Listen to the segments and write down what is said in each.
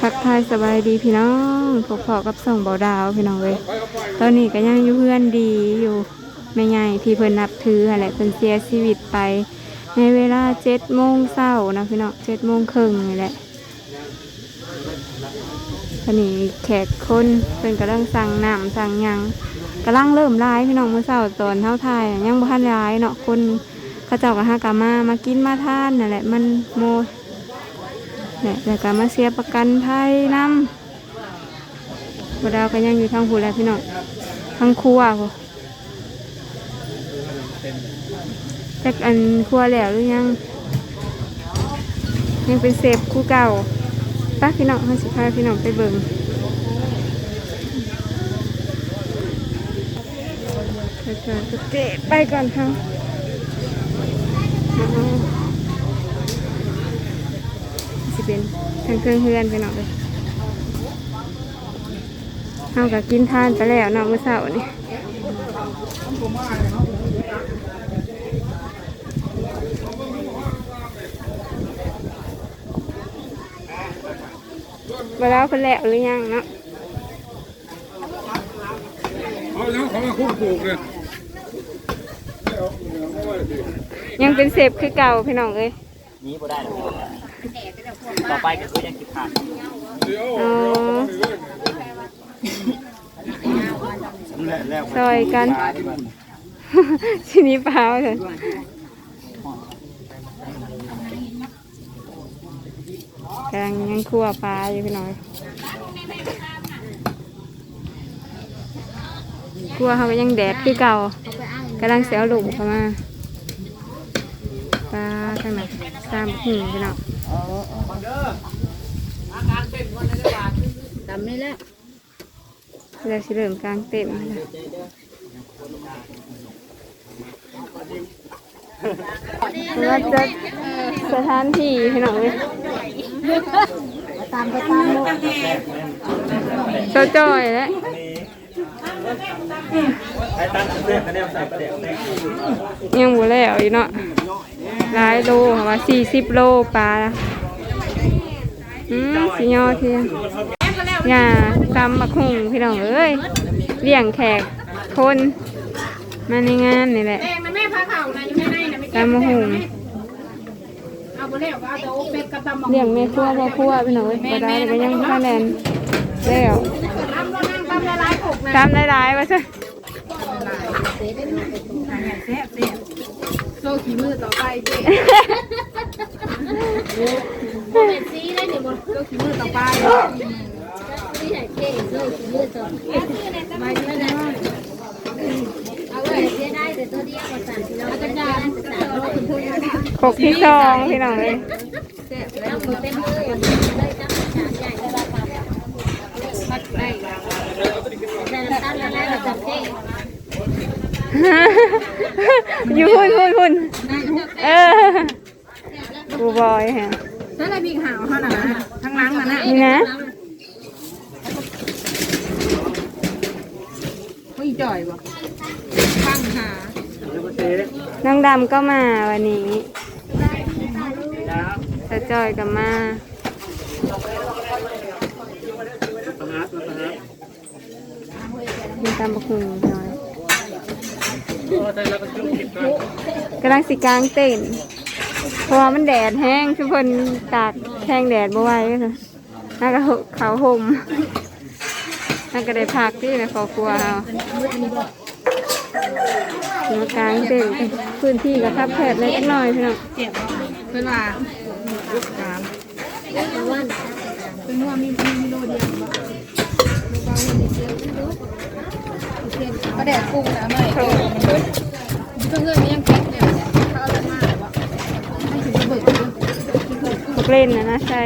ทักทายสบายดีพี่น้องพบพอกับส่องเบาดาวพี่น้องเลยตอนนี้ก็ยังอยู่เพื่อนดีอยู่ไม่ใหญ่ที่เพิ่นนับถืออะไรเพิ่นเสียชีวิตไป ในเวลาเจ็ดโมงเช้านะพี่น้องเจ็ดโมงครึ่งนี่แหละตอนนี้แขกคนเพิ่นกำลังสั่งน้ำสั่งยังกำลังเริ่มร้ายพี่น้องเมื่อเช้าตอนเท่าไทยยังบ่ทันร้ายเนาะคนเขาเจ้าก็หากามามากินมาทานนั่นแหละมันโม เนี่ยแล้วก็มาเสียประกันภัยนำบดาวก็ยังอยู่ทางหูแล้วพี่น้องทางครัวพอจักอันครัวแล้วหรือยัง ยังเป็นเซฟคู่เก่าป้าพี่น้องให้สิพาพี่น้องไปเบิ่งไปก่อนเจ๊ไปก่อนเฮา เอาสิเป็นทางเครื่องเฮือนไปหน่อยเลยเฮากับกินทานไปแล้วเนาะมื้อเช้านี่มาแล้วเพิ่นแล้วหรือยังเนาะเอาแล้วเขามาคุ้มปลูกเลยยังเป็นเสพคือเก่าพี่น้องเอ้ยนี้บ่ได้หรอก ต่อไปก็คือยังคิดผ่าดอ๋อแล้วซอยกันทีนี้เปล่าเลยกำลังยังคั่วปลาอยู่พี่น้อยคั่วเขาก็ยังแดดคือเก่ากำลังเสียวหลุมเข้ามาปลาข้างในตามหิ่งพี่น้อง ตำนี่แหละเราสิเริ่มกลางเต็มแล้วว่าจะสถานที่พี่น้องเลยตามไปตามลูกเจ้าจ้อยแล้วไอ้ตั้งเสื้อคะแนนใส่ประเดี๋ยวแม่ยังบ่แล้วอยู่เนาะ หลายโลค่ะว่าสี่สิบโลปลาอืมสิยอเทียนงาตำบักหุ่งพี่น้องเอ้ยเลี้ยงแขกคนมาในงานนี่แหละแม่มันแม่พาเข่านะอยู่ในในนะไม่ตำบักหุ่งเอาไปแล้วก็เอาแต่โอเป็ดกับตำหมกเลี้ยงแม่ครัวแม่ครัวพี่น้องเอ้ยบ่ได้ก็ยังข้าแนนแล้วตำก็นั่งตำละลายหกนะตำหลายๆว่าซะ โซ่ขี้มือต่อไปเจ๊โมเมนซีได้เดี๋ยวโซ่ขี้มือต่อไปที่ไหนเจ๊โซ่ขี้มือต่อไปไม่ได้เอาไว้เจ๊ได้แต่ตัวเดียวมาสั่นเราจะได้สั่นเราคุณพูดนะขกที่สองพี่น้องเอ้ยแล้วมือเต็มมือเลยจับฉากใหญ่ก็ได้ครับมัดได้แต่น้ำตาลละลายมาจับเจ๊ อยู่หุ่นหุ่นหุ่นเออกูบอยฮะนั่นแหละพี่หาวเขาน่ะนะทั้งล้างน่ะนะนี่นะไม่จ่อยบ่ฟังหาน้องดำก็มาวันนี้ตาจอยก็มามีตามบักหุ่งหน่อย กำลังสิกลางเต้นเพราะว่ามันแดดแห้งทุกคนตากแห้งแดดบ่ไหวเลยน่าก็เขาวห่มน่าก็ได้พักที่ในครอบครัวเรามากลางเต้นพื้นที่กับทับแคบเล็กน้อยพี่น้องเจ็บเพิ่นว่าลูกกามเป็นว่ามีมีโลเดียวบ่ก็แดดกุ้งนะไม่ เพิ่งเงินยังเก็เนี่ยเขาเอามาว่าไม่ถึงจะเบิกพวกเล่นนะนะใส่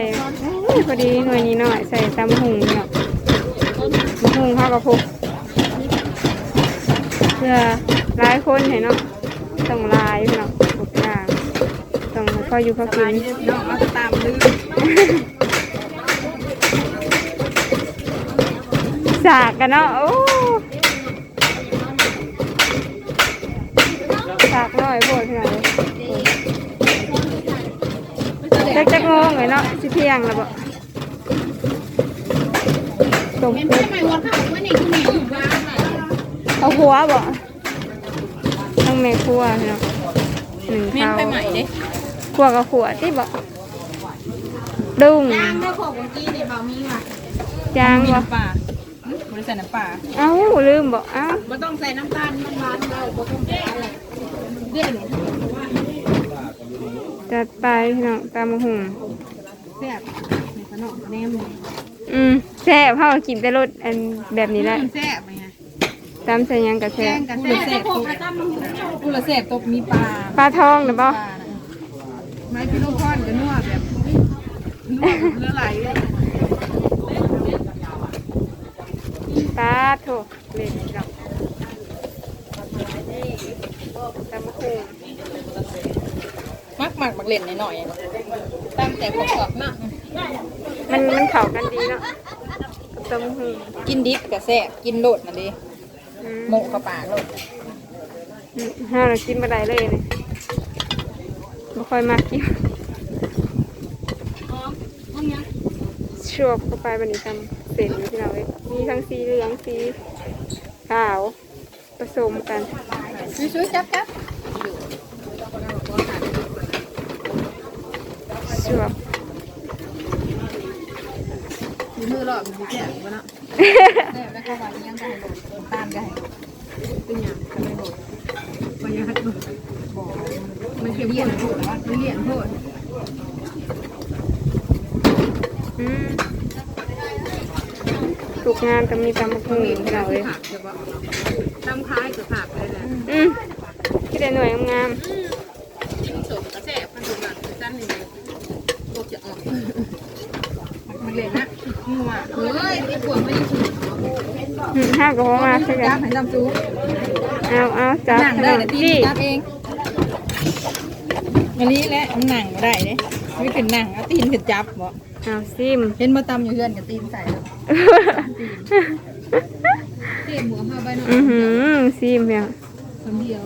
โอ้ยพอดีหน่วยนี้หน่อยใส่ตำหุงเนี่ยตำหุงเข้ากับพกเพื่อหลายคนเห็นเนาะต้องหลายเนาะทุกอย่างต้องให้เขาอยู่เขากินน้องเอาตามลืมสากกันเนาะโอ้ สากน้อยโบดขนาดนี้จักจักโมงเลยเนาะสิเที่ยงแล้วบ่ต้มเป็นเป็ดทำไมวันเขาวันนี้คุณแม่อยู่บ้านไหนเอาหัวบ่ทั้งแม่ครัวพี่น้องหนึ่งเมียนข้าวไปใหม่เด้ครัวกับขวดที่บ่ดุ้งย่างเจ้าของเมื่อกี้นี่เบามีว่ะยางมีบ่น้ำปลาบริษัทน้ำปลาเอ้าลืมบ่เอ้าไม่ต้องใส่น้ำตาลมันหวานเราไม่ต้องใส่อะไรเรื่องนี้ จัดไปพี่น้องตามมาหุงแซ่บในขนมแนมเลยอืมแซ่บเฮากินแต่รสอันแบบนี้แหละแซ่บไงตามใส่หยังกับแกแซ่บงกับแซ่บเจ้าของประจำมันอุละเสพตกมีปลาปลาทองนะบ่ปลานะไม้พิโลพอนกับนัวแบบนัวเลือไหลเลย ปลาโถเล็กพี่น้อง ตามมาหุงมักหมักมักเล่นหน่อยๆตั้งแต่ประกอบมากมันมันเข้ากันดีเนาะกับตามมาหุงกินดิบกับแซ่บกินโลดนั่นดิอืมโมกเข้าปากโลดอืมห้าเรากินบ่ได้เลยนี่บ่ค่อยมากกินชวบเข้าไปบัดนี้ทำเสร็จอยู่ที่เราเว้ยมีทั้งสีเหลืองสีขาวผสมกันช่วยๆจับจับ ชวบมือหลอดมีแซ่วะเนาะแซ่บแล้วก็วานยังก็ให้โลดตามก็ให้เป็นอย่างก็ไม่บอกมันยังหัดบอมันเขียวเลี่ยนโทษมันเลี่ยนโทษอืมทุกงานก็มีตำบักหุ่งที่เราเลยผักจะบอกทำคล้ายกับผักเลยนะอืมที่ได้หน่วยงามสมกระแซ่บมันถูกหลักจันหนึ่ง จะออกมันเลยนะงัวเฮ้ยไอ้ขวดไม่ได้ถูกๆอืมห้าก็พอมาใช่ไหมจับให้จำซูเอาเอาจับหนังได้แต่ตีนจี้จับเองอันนี้แหละมันหนังบ่ได้เด้ไม่ขึ้นหนังเอาตีนขึ้นจับบ่เอาซิมเห็นมาตำอยู่เฮือนกับตีนใส่แล้วเต็มหัวมาใบหน่อยอือหือซิมเพียงคำเดียว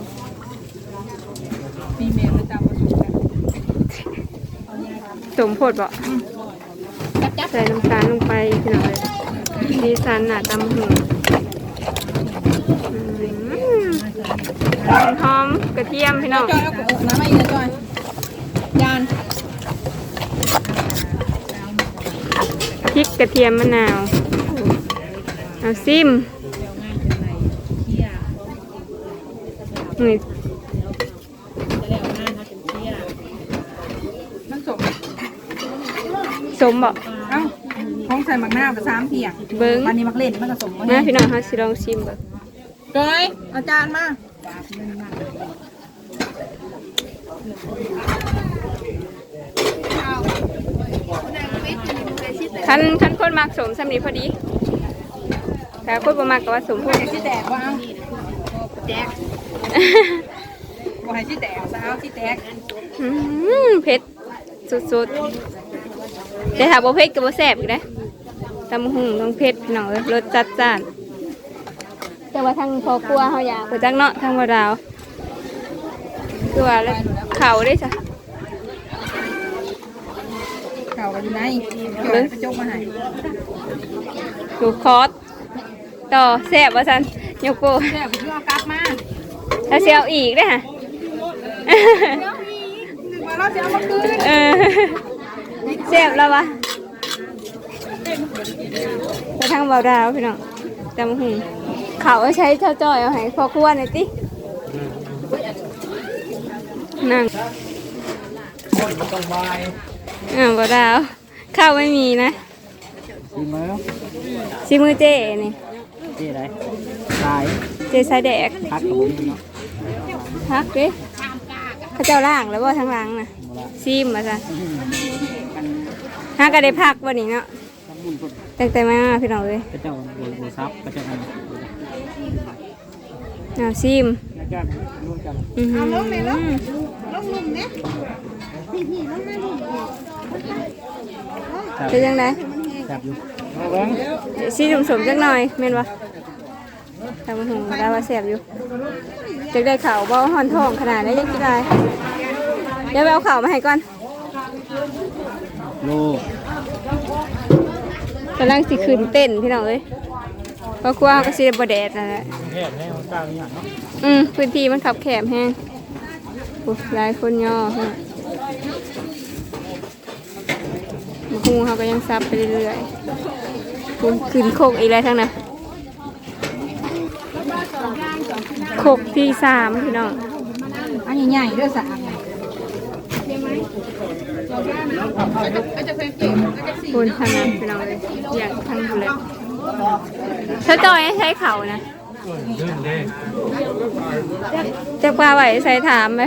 มีเมลมาตำมาสูงกัน สมโพดบ่จับจับใส่น้ำตาลลงไปพี่น้องเลยดีสันหน่ะตำบักหุ่งอืมหอมกระเทียมพี่น้องจอยเอาน้ำมาอีกนะจอยยานพริกกระเทียมมะนาวเอาซิมนี่มันสม ส มบ่เอ้าห้องใส่หมักหน้าวกับสามเพียงเบิ้งวันนี้มักเล่นมันก็สมมาพี่น้องเฮาสิลองชิมเบิ่งจอยอาจารย์มาคันคันคนมักสมสำนีพอดีแต่คนบ่มักก็ว่าสมพวกให้ที่แตกว่าเอาแตกบอกให้ที่แตกสาวที่แตกอืมเผ็ดสุดๆ แต่ถ้าบ่เผ็ดก็บ่แซ่บอีกเด้ตำบักหุ่งต้องเผ็ดพี่น้องเอ้ยรสจัดจ้าน แต่ว่าทางพอครัวเฮาอยากไปจักเนาะทางบ่ดาวคือว่าแล้วเขาได้จ้ะเข่ากันอยู่ไหนจอยไปจกมาให้ดูคอสต่อแซ่บว่าซั่นยกโปแซ่บเพื่อกลับมาแล้วสิเอาอีกเด้อฮะนึกว่าเราจะเอามาคืนเออ แซ่บแล้ววะไปทางเบาดาวพี่น้องจำหูเขาเอาใช้เท่าจ้อยเอาให้พอควรหน่อยตินั่งอ่าเบาดาวข้าวไม่มีนะชิมแล้วชิมือเจนี่ที่ไหนขายเจใส่แดกพักกับผมเนาะพักดิเขาเจ้าล่างแล้วบ่ทางหล่างน่ะซิมมาซะ ฮาก็ได้พักวันนี้เนาะทำบุญเพิ่นตั้งแต่มาพี่น้องเลยกระเจ้าบัวซับกระเจ้าทำเอาซิมแล้วก็ร่วมอือหือลงลุมเนี่ยพี่พี่ลงมาลุมเป็นยังไงจับอยู่เอาเบิ้งซีจุ่มสมจักหน่อยแม่นบ่ทำหูด้ว่าแสบอยู่จะได้ข่าวบ่หอนทองขนาดได้ยังกี่ได้เดี๋ยวไปเอาข่าวมาให้ก่อน โลกำลังสิขึ้นเต้นพี่น้องเอ้ยเพราะกลัวเขาก็สิได้บ่แดดนั่นแหละแค่แค่กลางอย่างเนาะอืมพื้นที่มันขับแคบแห้งโอ้หลายคนย่อฮะมะฮูเขาก็ยังซับไปเรื่อยๆคุณขึ้นโคกอีกแล้วทั้งนั้นโคกที่สามพี่น้อง อันใหญ่ๆเด้อสาม คุณทางนั้นพี่น้องเลยอย่างทางเลยเธอจอยให้ใช้เขานะเรื่องเด้จะปลาไหวใส่ถามไหม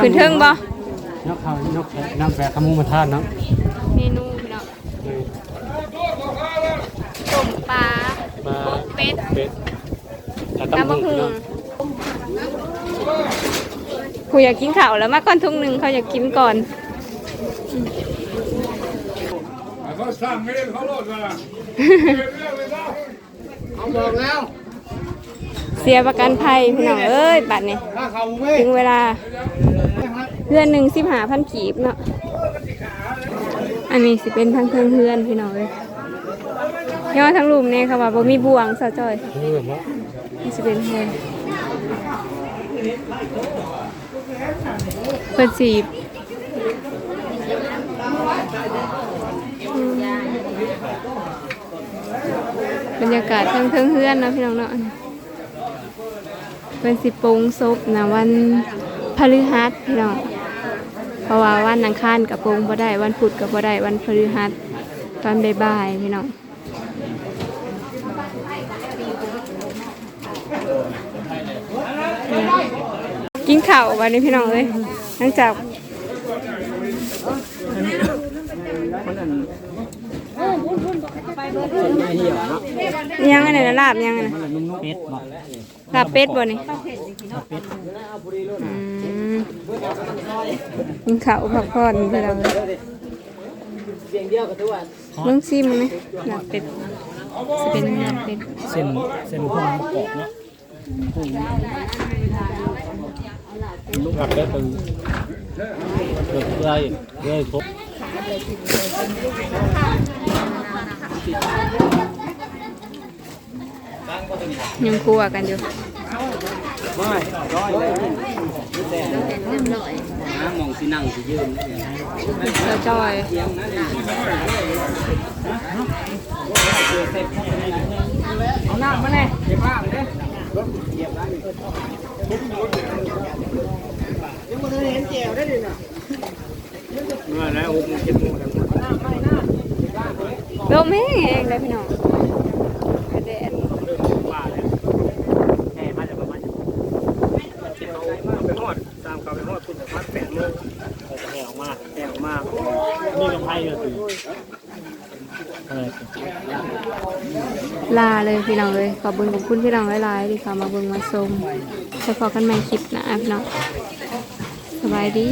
ขึ้นเทิงบ่นกเขานกนำแบกขมูมาทานเนาะเมนูพี่น้องต้มปลามาเป็ดเป็ดแต่ตำตำบับักกหุ่หุ่งง ผู้อยากกินข้าวแล้วมาก่อนทุ่งหนึ่งเขาอยากกินก่อนเขาสั่งไม่ได้เขาโหลดมาเขาบอกแล้ว เสียประกันภัยพี่น้องเอ้ยบัตรนี่ถ้าเขาไม่ถึงเวลาเพื่อนหนึ่งสิบหาพันกีบเนาะอันนี้สิเป็นทั้งเพื่อนเพื่อนพี่น้องเลยย่อทั้งลุมเนี่ยค่ะว่าบ่มีบ่วงสะจอยเรื่องว่านี่สิเป็นเพื่อน เปิดสีบรรยากาศทั้งเทิงเพื่อนเนาะพี่น้องเนาะเป็นสิปุงซุปนะวันพฤหัสพี่น้องเพราะว่าวันอังคารกับปุงบ่ได้วันพุธกับบ่ได้วันพฤหัสตอนบ่ายๆพี่น้อง กินข้าววันนี้พี่น้องเอ้ยหลังจากยังไงนะลาบยังไงนะเป็ดบอกลาบเป็ดบ่นี่อืมกินข้าวพักผ่อนพี่น้องเอ้ยลองชิมไหมลาบเป็ดจะเป็นลาบเป็ดเส้นเส้นพุ่งกรอบเนาะ ลูกผักได้ตึงเกิดอะไรเลยครบยังกลัวกันอยู่ไม่ร้อยเลยน้ำมองสินั่งสิยืนเราจอยเอาหน้ามาเลยเก็บบ้างเลยเมื่อแล้วหกโมงเจ็ดโมงแล้วลมแห้งเองเลยพี่น้องกระแดดว่าแล้วแห่มาจากประมาณเจ็ดโมงไปหอดตามเขาไปหอดคุณประมาณแปดโมงเราจะแห่ออกมาแห่ออกมานี่กับไพ่ก็คืออะไรลาเลยพี่น้องเลยขอบคุณขอบคุณพี่น้องหลายๆที่เข้ามาเบิ่งมาชม จะพอกันใหม่คลิปหนะพี่น้องสบายดี